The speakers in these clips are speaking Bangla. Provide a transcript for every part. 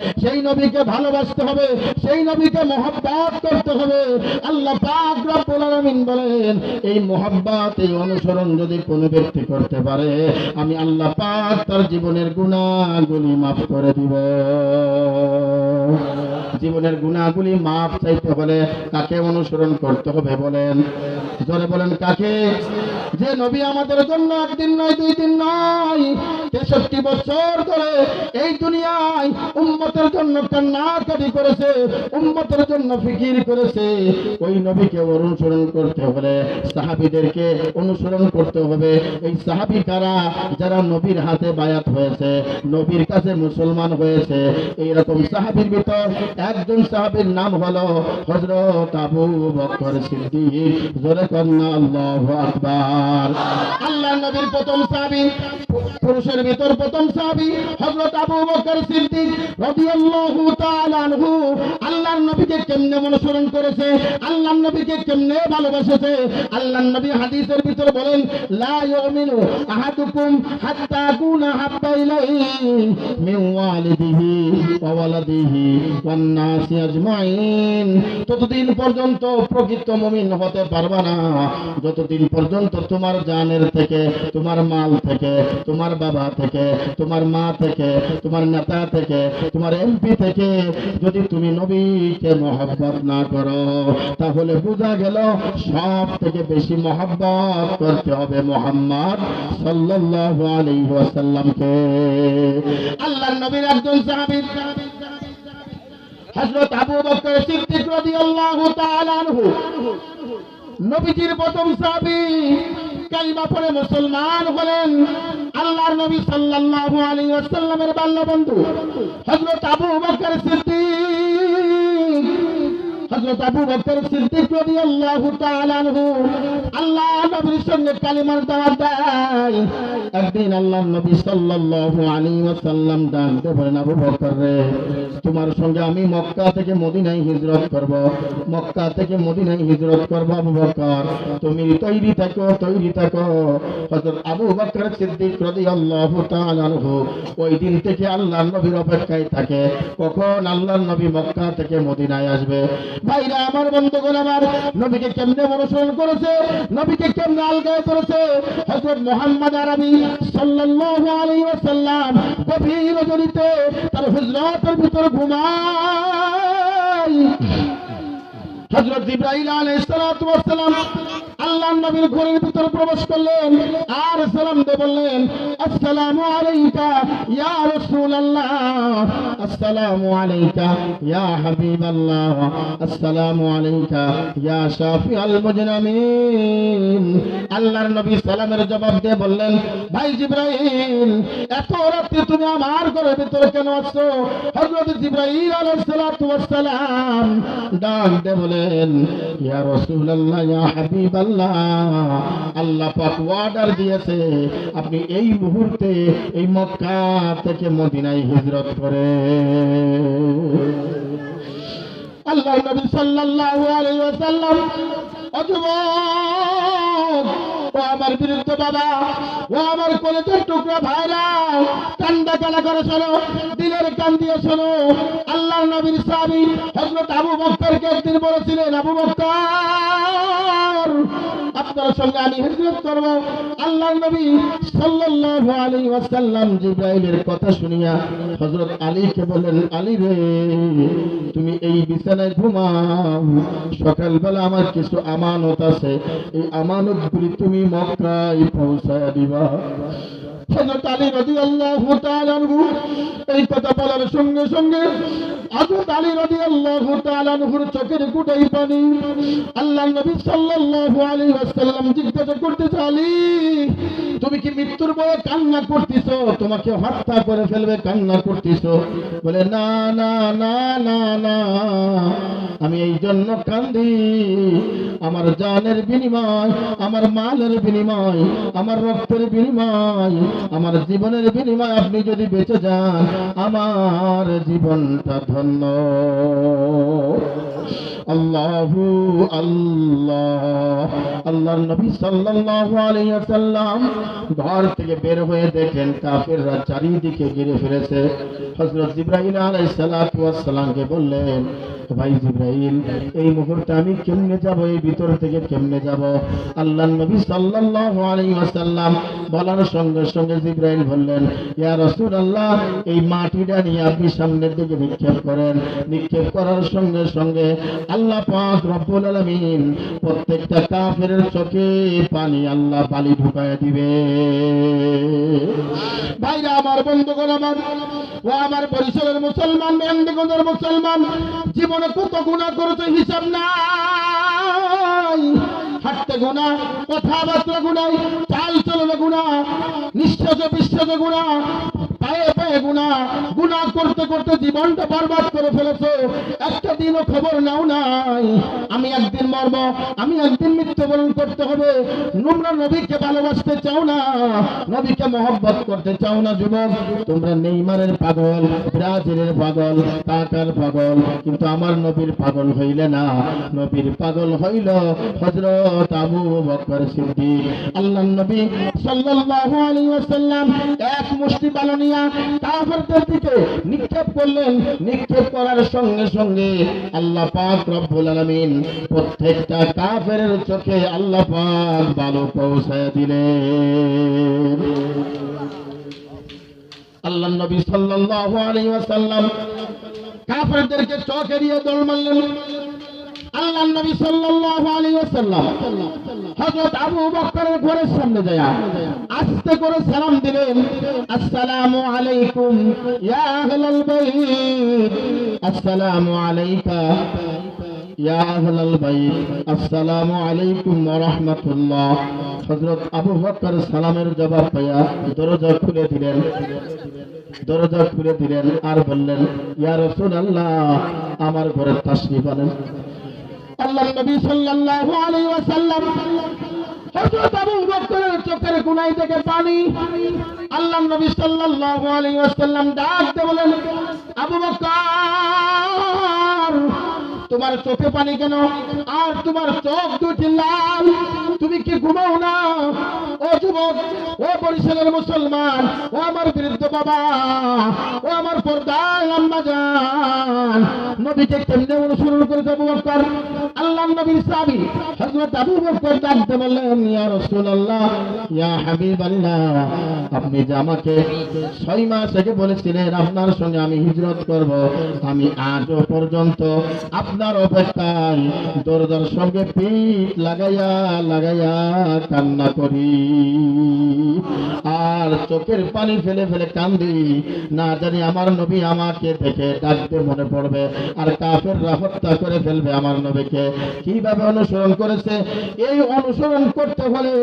সেই নবীকে ভালোবাসতে হবে, সেই নবীকে মহব্বত করতে হবে। আল্লাহ পাক বলেন, এই মহব্বত, এই অনুসরণ যদি কোনো ব্যক্তি করতে পারে, আমি আল্লাহ পাক তার জীবনের গুনাহগুলি মাফ করে দিব। জীবনের গুনাহগুলি মাফ চাইতে হলে কাকে অনুসরণ করতে হবে বলেন? জোরে বলেন কাকে? যে নবী আমাদের জন্য একদিন নয়, দুই দিন নয়, তেষট্টি বছর ধরে এই দুনিয়ায় উম্মতের জন্য কান্নাকাটি করেছে, উম্মতের জন্য ফিকির করেছে। ওই নবীকে অনুসরণ করতে হলে সাহাবিদেরকে অনুসরণ করতে হবে। এই সাহাবি কারা? যারা নবীর হাতে বায়াত হয়েছে, নবীর কাছে মুসলমান হয়েছে। এইরকম সাহাবির ভিতর একজন সাহাবীর নাম হলো হযরত আবু বকর সিদ্দিক। জোরে কন্যা, আল্লাহু আকবার। আল্লাহ নবীর প্রথম সাহাবী, পুরুষের ভিতর প্রথম সাহাবী হজরত আবু বকর সিদ্দিক। ততদিন পর্যন্ত প্রকৃত মুমিন হতে পারবা না, যতদিন পর্যন্ত তোমার জানের থেকে, তোমার মাল থেকে, তোমার বাবা থেকে, তোমার মা থেকে, তোমার নেতা থেকে তোমার এমপি থেকে যদি তুমি নবীকে মহব্বত না করো, তাহলে বোঝা গেল সব থেকে বেশি মহব্বত করতে হবে মোহাম্মদ সাল্লাল্লাহু আলাইহি ওয়াসাল্লামকে। আল্লাহর নবীর একজন সাহাবী, হযরত আবু বকর সিদ্দিক রাদিয়াল্লাহু তাআলা নবীজির প্রথম সাহাবী কালিমা পড়ে মুসলমান হলেন। আল্লাহর নবী সাল্লাল্লাহু আলাইহি ওয়াসাল্লামের বাল্য বন্ধু হযরত আবু বকর সিদ্দিক। হযরত আবু বকর সিদ্দিক রাদিয়াল্লাহু তাআলা আনহু, আল্লাহ নবীর সঙ্গে কালিমার দাওয়াত দেয়। একদিন আল্লাহ নবী সাল্লাল্লাহু আলাইহি ওয়াসাল্লাম ডাকতে আবু বকর রে, তোমার সঙ্গে আমি মক্কা থেকে মদিনায় হিজরত করব। মক্কা থেকে মদিনায় হিজরত করব, আবু বকর। তুমি তৈরি থাকো তৈরি থাকো। হযরত আবু বকর সিদ্দিক রাদিয়াল্লাহু তাআলা আনহু, ওই দিন থেকে আল্লাহর নবীর অপেক্ষায় থাকে। কখন আল্লাহর নবী মক্কা থেকে মদিনায় আসবে? ভাইরা, আমার বন্ধুগণ, আমার নবীকে কেমনে অনুসরণ করেছে? নবীকে কেমনে আলগায় করেছে? হজরত মোহাম্মদ আরবি সাল্লাল্লাহু আলাইহি ওয়াসাল্লাম গভীর রজনীতে তার হুজরাতের ভিতর ঘুমায়। হযরত ইব্রাহিম আলাইহিস সালাম আল্লাহর নবীর ঘরের ভিতর প্রবেশ করলেন আর সালাম দিয়ে বললেন, আসসালামু আলাইকা ইয়া রাসূলুল্লাহ। আসসালামু আলাইকা ইয়া হাবিবাল্লাহ। আসসালামু আলাইকা ইয়া শাফিআল মুজরিমিন। আল্লাহর নবী সালামের জবাব দিয়ে বললেন, ভাই জিব্রাইল, এত রাতে তুমি আমার ঘরের ভিতরে কেন আসছো? হযরত জিব্রাইল আলাইহিস সালাতু ওয়াস সালাম ডাক দিয়ে বলেন ইয়া রাসূলুল্লাহ, ইয়া হাবিবাল্লাহ। আল্লাহ পাক দিয়েছে। আপনি এই মুহূর্তে এই মক্কা থেকে মদিনায় হিজরত করে আল্লাহ নবী সাল্লাল্লাহু আলাইহি ওয়াসাল্লাম অযুবক ও আমার বিরুদ্ধে বাবা, ও আমার কলেজের টুকরা ভাইরা, কান্দা করে শোনো, দিলের কান দিয়ে শোনো। আল্লাহ নবীর সাহাবী হযরত আবু বকরকে একদিন বলেছিলেন, আবু বকর আপনার সঙ্গে আমি হিজরত আল্লাহ নবী ওয়াসাল্লাম জিব্রাইলের কথা শুনিয়া আলীকে বললেন, আলী রে, তুমি এই বিছানায় ঘুমাও। সকালবেলা আমার কিছু আমানত আছে। এই আমানতগুলি তুমি মক্কায় পৌঁছায় দিবা। তুমি কি মৃত্যুর ভয়ে কান্না করতেছো? তোমাকে হত্যা করে ফেলবে, কান্না করতেছো? বলে, না না না না না, আমি এই জন্য কান্দি। আমার জানের বিনিময়, আমার মালের বিনিময়, আমার রক্তের বিনিময় আমার জীবনের বিনিময় আপনি যদি বেঁচে যান, আমার জীবনটা ধন্য। আল্লাহু আল্লাহ। আল্লাহর নবী সাল্লাল্লাহু আলাইহি ওয়াসাল্লাম ঘর থেকে বের হয়ে দেখেন, কাফেররা চারিদিকে ঘিরে ফেলেছে হযরত জিবরাইল আলাইহিস সালাতু ওয়াস সালামকে বললেন ভাই জিব্রাইল, এই মুহূর্তে আমি কেমনে যাব? এই ভিতর থেকে কেমনে যাব? আল্লাহ নবী সাল্লাল্লাহু আলাইহি ওয়াসাল্লাম বলার সঙ্গে সঙ্গে জিব্রাইল বললেন, ইয়া রাসূলুল্লাহ, এই মাটিটা নিয়ে আপনি সামনের দিকে নিক্ষেপ করেন। নিক্ষেপ করার সঙ্গে সঙ্গে আল্লাহ পাক রব্বুল আলামিন প্রত্যেকটা কাফেরের চোখে পানি আল্লাহ বালি ঢুকায় দিবে। ভাইরা আমার বন্ধুগণ, আমার ও আমার পরিসরের মুসলমান, বন্ধুগণের মুসলমান, জীবনে কত গুণা করেছে, হিসাব নাই। হাঁটতে গুণা কথাবার্তা গুণাই চাল চলবে গুণা নিঃশ্বাস বিশ্বাসে গুণা পায়ে পায়ে গুণা গুণা করতে করতে জীবনটা বরবাদ করে ফেলেছো। একটা দিনও খবর নাও নাই। আমি একদিন মরব, আমি একদিন মৃত্যুবরণ করতে হবে। তোমরা নবীকে ভালোবাসতে চাও না, নবীকে মহব্বত করতে চাও না, যুবক। তোমরা নেইমারের পাগল, ব্রাজিলের পাগল টাকার পাগল, কিন্তু আমার নবীর পাগল হইলে না। নবীর পাগল হইল হযরত আবু বকর সিদ্দিক। আল্লাহর নবী সাল্লাল্লাহু আলাইহি ওয়াসাল্লাম এক মুষ্টি বালনিয়া কাফেরদের দিকে নিক্ষেপ করলেন, নিক্ষেপ করার সঙ্গে সঙ্গে আল্লাহ পাক রব্বুল আলামিন প্রত্যেকটা কাফেরের চোখে আল্লাহ পাক ভালো পৌঁছায় দিলেন। আল্লাহ নবী সাল্লাল্লাহু আলাইহি ওয়াসাল্লাম কাফেরদেরকে চোখ এড়িয়ে দৌড় মারলেন। আল্লাহ আবু করে দিলেন আলাইকুম আসসালামু আলাইকুম সালামের জবাব পাইয়া দরজা খুলে দিলেন। দরজা খুলে দিলেন আর বললেন, ইয়া রাসূলুল্লাহ, আমার ঘরে তাশরিফ আনেন আল্লাহ চোখের কোনায় থেকে পানি। আল্লাহ নবী সাল্লাল্লাহু আলাইহি ওয়াসাল্লাম ডাক দিয়ে বলেন, আবু তোমার চোখে পানি কেন? আর তোমার চোখ দুটি লাল। তুমি কি ঘুমাও না? ও যুবক, ও বরিশালের মুসলমান, ও আমার বৃদ্ধ বাবা, ও আমার পর্দায় আম্মা নবীকে কেমনে অনুসরণ করে আবু বকর আল্লাহ নবীর সাহাবী হযরত আবু ডাকতে বললেন, ইয়া ইয়া আপনি যে আমাকে ছয় মাস আগে বলেছিলেন, আপনার সঙ্গে আমি হিজরত করব, আমি আজও পর্যন্ত আপনার অপেক্ষায় দরজার সঙ্গে পিঠ লাগাইয়া লাগাইয়া কান্না করি। আর চোখের পানি ফেলে ফেলে কান্দি। না জানি আমার নবী আমাকে দেখে ডাকতে মনে পড়বে। আর কাফের হত্যা করে ফেলবে আমার নবীকে। কীভাবে অনুসরণ করেছে? এই অনুসরণ করতে হলে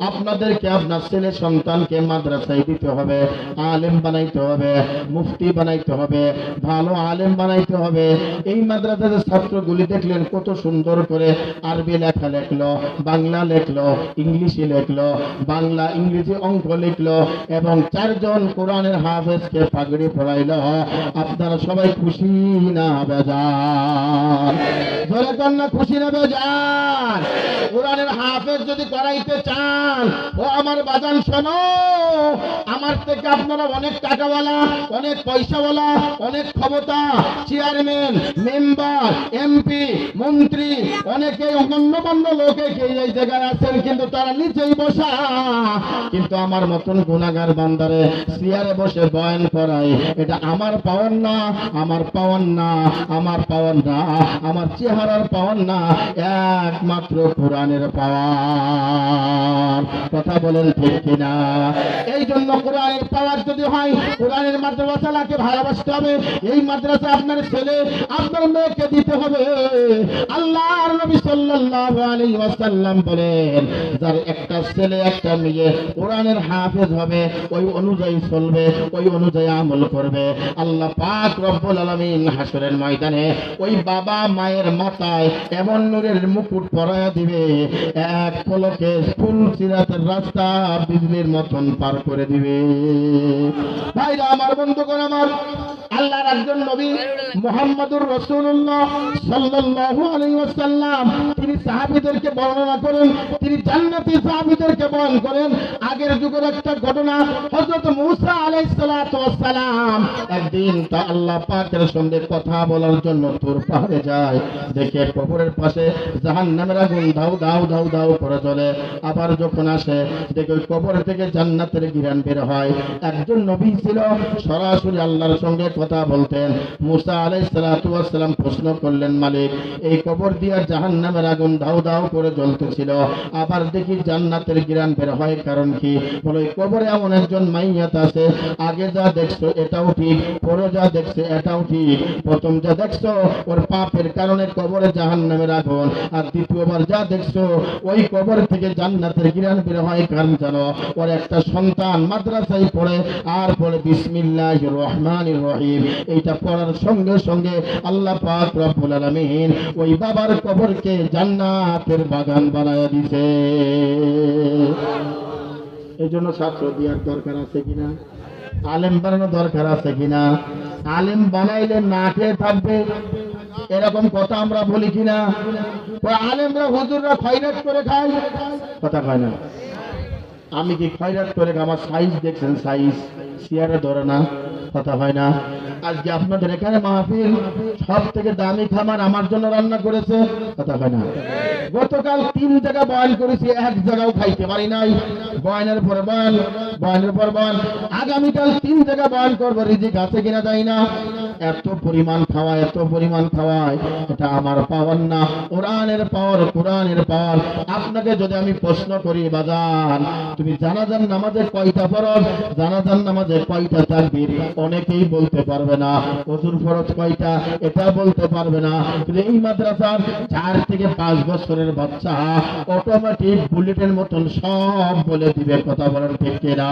আপনাদেরকে আপনার ছেলে সন্তানকে মাদ্রাসায় দিতে হবে, আলেম বানাইতে হবে, মুফতি বানাইতে হবে, ভালো আলেম বানাইতে হবে। এই মাদ্রাসার ছাত্রগুলি দেখলেন কত সুন্দর করে আরবি লেখা লেখলো, বাংলা লেখলো, ইংলিশে লেখলো, বাংলা, ইংরেজি অঙ্ক লিখলো এবং চারজন কোরআনের হাফেজকে পাগড়ি পড়াইল আপনারা সবাই খুশি না বেজান খুশি না বেজান কোরআনের হাফেজ যদি করাইতে চান, ও আমার বাজান শোনো, আমার থেকে আপনারা অনেক টাকাওয়ালা, অনেক পয়সাওয়ালা, অনেক ক্ষমতা, চেয়ারম্যান, মেম্বার, এমপি, মন্ত্রী অনেকে গণ্যমান্য লোকে এই জায়গায় আছেন, কিন্তু তারা নিচেই বসা। কিন্তু আমার মতন গুণাগার বান্দারে চেয়ারে বসে বয়ান করায় এটা আমার পাওয়ার না, আমার পাওয়ার না, আমার পাওয়ার না, আমার চেহারার পাওয়ার না, একমাত্র কোরআনের পাওয়ার। কথা বলেন ঠিক কিনা? এই জন্য কোরআনের পাওয়ার যদি হয়, কোরআনের মাদ্রাসালাকে ভালোবাসতে হবে। এই মাদ্রাসা আপনার ছেলে, আপনার মেয়েকে দিতে হবে। আল্লাহর নবী সাল্লাল্লাহু আলাইহি ওয়াসাল্লাম বলেন, যার একটা ছেলে, একটা মেয়ে কোরআনের হাফেজ হবে, ওই অনুযায়ী চলবে, ওই অনুযায়ী আমল করবে। আল্লাহ পাক রব্বুল আলামিন হাসরের ময়দানে ওই বাবা মায়ের মাথায় এমন নূরের মুকুট পরায়া দিবে, এক পলকে ফুল চির রাস্তা বিজলির মতন পার করে দিবে। ভাইরা আমার বন্ধুগণ আমার আল্লাহর একজন নবী মোহাম্মদুর রসুল্লাহ সাল্লাল্লাহু আলাইহি ওয়াসাল্লাম। তিনি সাহাবীদেরকে বর্ণনা করেন, তিনি জান্নাতি সাহাবীদেরকে বর্ণন করেন। আগের যুগের একটা ঘটনা, হযরত মূসা আলাইহিস সালাতু একদিন তা আল্লাহ পাকের সঙ্গে কথা বলার জন্য তোর পাহাড়ে যায়। দেখে কবরের পাশে জাহান্নামের আগুন দাউ দাউ দাউ দাউ করে চলে আবার যখন আসে, দেখে ওই কবর থেকে জান্নাতের গিরান বের হয়। একজন নবী ছিল, সরাসরি আল্লাহর সঙ্গে কথা বলতেন। মুসা আলাই সালাম প্রশ্ন করলেন, মালিক, এই কবর দিয়া জাহান নামের আগুন দাউ দাউ করে জ্বলতেছিল। আবার দেখি জান্নাতের গিরান বের হয়, কারণ কি? বলো কবরে এমন একজন মাইয়াত আছে, আগে যা দেখছ এটাও ঠিক, পরে যা দেখছে এটাও ঠিক। প্রথম যা দেখছ, ওর পাপের কারণে কবরে জাহান নামের আগুন, আর দ্বিতীয়বার যা দেখছ, ওই কবর থেকে জান্নাতের গিরান বের হয়, কারণ জানো, ওর একটা সন্তান মাদ্রাসায় পড়ে, আর পড়ে বিসমিল্লাহ রহমান রহিম। এইটা পড়ার সঙ্গে সঙ্গে আল্লাহ পাক রব্বুল আলামিন ওই বাবার কবরকে জান্নাতের বাগান বানায় দিছে। এই জন্য ছাত্র দেওয়ার দরকার আছে কিনা? আলেম বানানোর দরকার আছে কিনা? আলেম বানাইলে না খেয়ে থাকবে। এরকম কথা আমরা বলি কিনা? আলেমরা হুজুররা খয়রাত করে খায়। কথা কয় না। আমি কি খয়রাত করে? আমার সাইজ দেখছেন সাইজ চেয়ারে ধরে না। কথা হয় না। আজকে আপনাদের এখানে মাহফিল সব থেকে দামি খামার আমার জন্য রান্না করেছে, কথা হয় না। গতকাল তিন জায়গা বয়ান করেছি, এক জায়গাও খাইতে পারি নাই। বয়ানের পর বয়ান বয়ানের পর বয়ান আগামীকাল তিন জায়গা বয়ান করব, রিজিক আছে কিনা যাই না। এত পরিমাণ খাওয়ায় এত পরিমাণ খাওয়ায় এটা আমার পাওয়ার না। কোরআনের পাওয়ার কোরআনের পাওয়ার। আপনাকে যদি আমি প্রশ্ন করি, বাজান, তুমি জানাজান নামাজে কয়টা ফরজ? জানাজান নামাজে কয়টা তাকবীর? অনেকেই বলতে পারবে না অজুর ফরজ কয়টা? এটা বলতে পারবে না। এই মাদ্রাসার চার থেকে পাঁচ বছরের বাচ্চা অটোমেটিক বুলেটের মতন সব বলে দিবে কথা বলার না